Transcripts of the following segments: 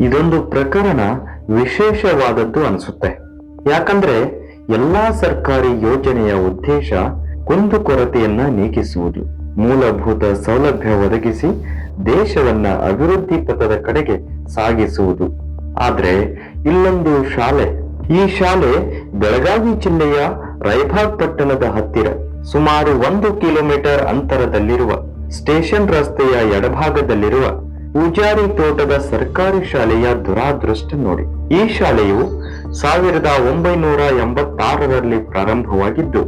ಇದೊಂದು ಪ್ರಕರಣ ವಿಶೇಷವಾದದ್ದು ಅನಿಸುತ್ತೆ. ಯಾಕಂದ್ರೆ ಎಲ್ಲಾ ಸರ್ಕಾರಿ ಯೋಜನೆಯ ಉದ್ದೇಶ ಕುಂದುಕೊರತೆಯನ್ನ ನೀಗಿಸುವುದು. ಮೂಲಭೂತ ಸೌಲಭ್ಯ ಒದಗಿಸಿ ದೇಶವನ್ನ ಅಭಿವೃದ್ಧಿ ಪಥದ ಕಡೆಗೆ ಸಾಗಿಸುವುದು. ಆದ್ರೆ ಇಲ್ಲೊಂದು ಶಾಲೆ. ಈ ಶಾಲೆ ಬೆಳಗಾವಿ ಜಿಲ್ಲೆಯ ರೈಭಾಗ್ ಪಟ್ಟಣದ ಹತ್ತಿರ. ಸುಮಾರು ಒಂದು ಕಿಲೋಮೀಟರ್ ಅಂತರದಲ್ಲಿರುವ ಸ್ಟೇಷನ್ ರಸ್ತೆಯ ಎಡಭಾಗದಲ್ಲಿರುವ ಪೂಜಾರಿ ತೋಟದ ಸರ್ಕಾರಿ ಶಾಲೆಯ ದುರಾದೃಷ್ಟ ನೋಡಿ. ಈ ಶಾಲೆಯು ಸಾವಿರದ ಒಂಬೈನೂರ ಎಂಬತ್ತಾರರಲ್ಲಿ ಪ್ರಾರಂಭವಾಗಿದ್ದು,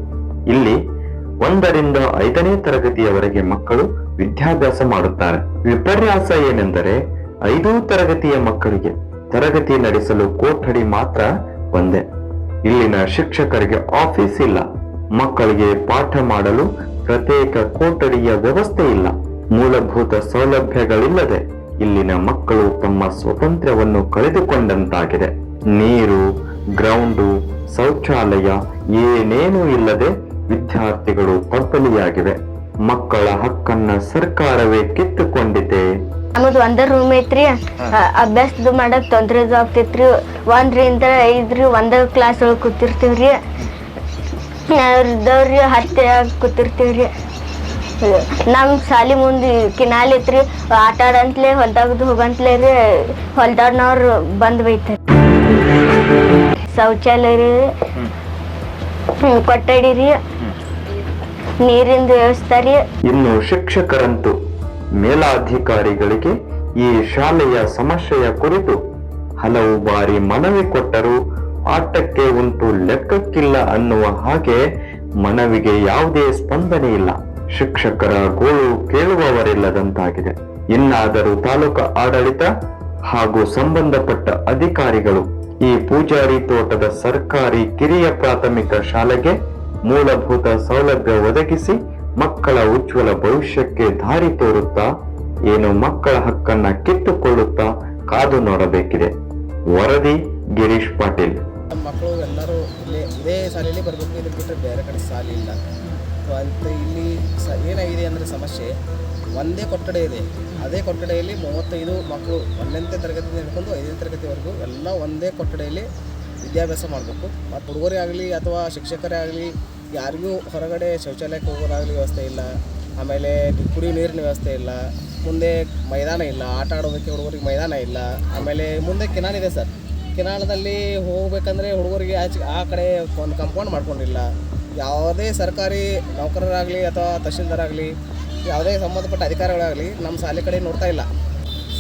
ಇಲ್ಲಿ ಒಂದರಿಂದ ಐದನೇ ತರಗತಿಯವರೆಗೆ ಮಕ್ಕಳು ವಿದ್ಯಾಭ್ಯಾಸ ಮಾಡುತ್ತಾರೆ. ವಿಪರ್ಯಾಸ ಏನೆಂದರೆ, ಐದು ತರಗತಿಯ ಮಕ್ಕಳಿಗೆ ತರಗತಿ ನಡೆಸಲು ಕೊಠಡಿ ಮಾತ್ರ ಒಂದೇ. ಇಲ್ಲಿನ ಶಿಕ್ಷಕರಿಗೆ ಆಫೀಸ್ ಇಲ್ಲ. ಮಕ್ಕಳಿಗೆ ಪಾಠ ಮಾಡಲು ಪ್ರತ್ಯೇಕ ಕೊಠಡಿಯ ವ್ಯವಸ್ಥೆ ಇಲ್ಲ. ಮೂಲಭೂತ ಸೌಲಭ್ಯಗಳಿಲ್ಲದೆ ಇಲ್ಲಿನ ಮಕ್ಕಳು ತಮ್ಮ ಸ್ವಾತಂತ್ರ್ಯವನ್ನು ಕಳೆದುಕೊಂಡಂತಾಗಿದೆ. ನೀರು ಗ್ರೌಂಡು ಶೌಚಾಲಯ ಏನೇನೂ ಇಲ್ಲದೆ ವಿದ್ಯಾರ್ಥಿಗಳು ತಬ್ಬಲಿಯಾಗಿವೆ ಮಕ್ಕಳ ಹಕ್ಕನ್ನ ಸರ್ಕಾರವೇ ಕಿತ್ತುಕೊಂಡಿದೆ. ನಮ್ದು ಒಂದ ರೂಮ್ ಐತ್ರಿ. ಅಭ್ಯಾಸ ಅಭ್ಯಾಸದ ಮಾಡಕ್ ತೊಂದ್ರೆ ಆಗ್ತೈತ್ರಿ ಒಂದ್ರಿಂದ ಐದ್ರಿ ಒಂದ ಕ್ಲಾಸ್ ಒಳಗೆ ಕೂತಿರ್ತೀವ್ರಿ. ಅವ್ರದವ್ರಿ ಹತ್ತೆ ಕೂತಿರ್ತೀವ್ರಿ. ನಮ್ ಸಾಲಿ ಮುಂದೆ ಕಿನಾಲ್ ಐತ್ರಿ, ಆಟ ಆಡಂತ್ಲೆ, ಹೊಲ್ದಾಗದು ಹೋಗಂತ್ಲೆ ರೀ ಹೊಲ್ದಾಡ್ನವ್ರು ಬಂದ್ ಬೈತಾರೆ. ಶೌಚಾಲಯ ರೀ ಕೊಠಡಿ ರೀ, ನೀರಿನ ವ್ಯವಸ್ಥೆ ರೀ. ಇನ್ನು ಶಿಕ್ಷಕರಂತೂ ಮೇಲಾಧಿಕಾರಿಗಳಿಗೆ ಈ ಶಾಲೆಯ ಸಮಸ್ಯೆಯ ಕುರಿತು ಹಲವು ಬಾರಿ ಮನವಿ ಕೊಟ್ಟರೂ. ಆಟಕ್ಕೆ ಉಂಟು ಲೆಕ್ಕಕ್ಕಿಲ್ಲ ಅನ್ನುವ ಹಾಗೆ ಮನವಿಗೆ ಯಾವುದೇ ಸ್ಪಂದನೆ ಇಲ್ಲ. ಶಿಕ್ಷಕರ ಗೋಳು ಕೇಳುವವರಿಲ್ಲದಂತಾಗಿದೆ. ಇನ್ನಾದರೂ ತಾಲೂಕು ಆಡಳಿತ ಹಾಗೂ ಸಂಬಂಧಪಟ್ಟ ಅಧಿಕಾರಿಗಳು ಈ ಪೂಜಾರಿ ತೋಟದ ಸರ್ಕಾರಿ ಕಿರಿಯ ಪ್ರಾಥಮಿಕ ಶಾಲೆಗೆ ಮೂಲಭೂತ ಸೌಲಭ್ಯ ಒದಗಿಸಿ ಮಕ್ಕಳ ಉಜ್ವಲ ಭವಿಷ್ಯಕ್ಕೆ ದಾರಿ ತೋರುತ್ತಾ, ಏನು ಮಕ್ಕಳ ಹಕ್ಕನ್ನ ಕಿತ್ತುಕೊಳ್ಳುತ್ತಾ ಕಾದು ನೋಡಬೇಕಿದೆ. ವರದಿ ಗಿರೀಶ್ ಪಾಟೀಲ್. ನಮ್ಮ ಮಕ್ಕಳು ಎಲ್ಲರೂ ಇಲ್ಲೇ, ಇದೇ ಶಾಲೆಯಲ್ಲಿ ಬರಬೇಕು ಇದಕ್ಕೆ ಬಿಟ್ಟರೆ ಬೇರೆ ಕಡೆ ಶಾಲೆ ಇಲ್ಲ. ಸೊ ಅಂತ ಇಲ್ಲಿ ಸ, ಏನಾಗಿದೆ ಅಂದರೆ ಸಮಸ್ಯೆ, ಒಂದೇ ಕೊಠಡ ಇದೆ. ಅದೇ ಕೊಠಡಿಯಲ್ಲಿ ಮೂವತ್ತೈದು ಮಕ್ಕಳು ಒಂದನೇ ತರಗತಿಯಿಂದ ಹಿಡ್ಕೊಂಡು ಐದನೇ ತರಗತಿವರೆಗೂ ಎಲ್ಲ ಒಂದೇ ಕೊಠಡಿಯಲ್ಲಿ ವಿದ್ಯಾಭ್ಯಾಸ ಮಾಡಬೇಕು. ಮತ್ತು ಹುಡುಗರೇ ಆಗಲಿ ಅಥವಾ ಶಿಕ್ಷಕರೇ ಆಗಲಿ, ಯಾರಿಗೂ ಹೊರಗಡೆ ಶೌಚಾಲಯಕ್ಕೆ ಹೋಗೋದಾಗಲಿ ವ್ಯವಸ್ಥೆ ಇಲ್ಲ. ಆಮೇಲೆ ಕುಡಿಯೋ ನೀರಿನ ವ್ಯವಸ್ಥೆ ಇಲ್ಲ. ಮುಂದೆ ಮೈದಾನ ಇಲ್ಲ. ಆಟ ಆಡೋದಕ್ಕೆ ಹುಡುಗರಿಗೆ ಮೈದಾನ ಇಲ್ಲ. ಆಮೇಲೆ ಮುಂದೆ ಕೆನಾನಿದೆ ಸರ್. ಕೆನಾಲದಲ್ಲಿ ಹೋಗಬೇಕಂದ್ರೆ ಹುಡುಗರಿಗೆ ಆಚೆ ಆ ಕಡೆ ಒಂದು ಕಂಪೌಂಡ್ ಮಾಡ್ಕೊಂಡಿಲ್ಲ. ಯಾವುದೇ ಸರ್ಕಾರಿ ನೌಕರರಾಗಲಿ ಅಥವಾ ತಹಶೀಲ್ದಾರಾಗಲಿ, ಯಾವುದೇ ಸಂಬಂಧಪಟ್ಟ ಅಧಿಕಾರಿಗಳಾಗಲಿ ನಮ್ಮ ಶಾಲೆ ಕಡೆ ನೋಡ್ತಾ ಇಲ್ಲ.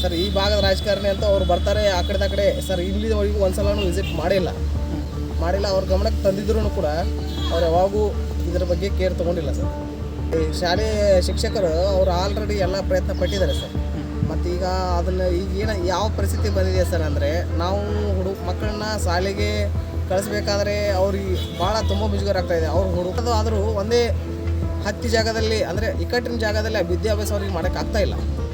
ಸರ್, ಈ ಭಾಗದ ರಾಜಕಾರಣಿ ಅಂತ ಅವ್ರು ಬರ್ತಾರೆ ಆ ಕಡೆ ಕಡೆ. ಸರ್ ಇಲ್ಲಿವರೆಗೂ ಒಂದು ಸಲನೂ ವಿಸಿಟ್ ಮಾಡಿಲ್ಲ. ಮಾಡಿಲ್ಲ, ಅವ್ರ ಗಮನಕ್ಕೆ ತಂದಿದ್ರು ಕೂಡ ಅವ್ರು ಯಾವಾಗೂ ಇದ್ರ ಬಗ್ಗೆ ಕೇರ್ ತೊಗೊಂಡಿಲ್ಲ ಸರ್. ಈ ಶಾಲೆ ಶಿಕ್ಷಕರು ಅವರು ಆಲ್ರೆಡಿ ಎಲ್ಲ ಪ್ರಯತ್ನ ಪಟ್ಟಿದ್ದಾರೆ ಸರ್. ಮತ್ತು ಈಗ ಅದನ್ನು ಈಗ ಏನು ಯಾವ ಪರಿಸ್ಥಿತಿ ಬಂದಿದೆ ಸರ್ ಅಂದರೆ ನಾವು ಹುಡುಗ ಮಕ್ಕಳನ್ನ ಶಾಲೆಗೆ ಕಳಿಸ್ಬೇಕಾದ್ರೆ ಅವ್ರಿಗೆ ಭಾಳ ತುಂಬ ಮುಜುಗರ ಆಗ್ತಾ ಇದೆ. ಅವ್ರು ಹುಡುಕೋದು ಆದರೂ ಒಂದೇ ಹತ್ತಿ ಜಾಗದಲ್ಲಿ ಅಂದರೆ ಇಕ್ಕಟ್ಟಿನ ಜಾಗದಲ್ಲಿ ವಿದ್ಯಾಭ್ಯಾಸ ಅವ್ರಿಗೆ ಮಾಡೋಕ್ಕಾಗ್ತಾಯಿಲ್ಲ ಇಲ್ಲ.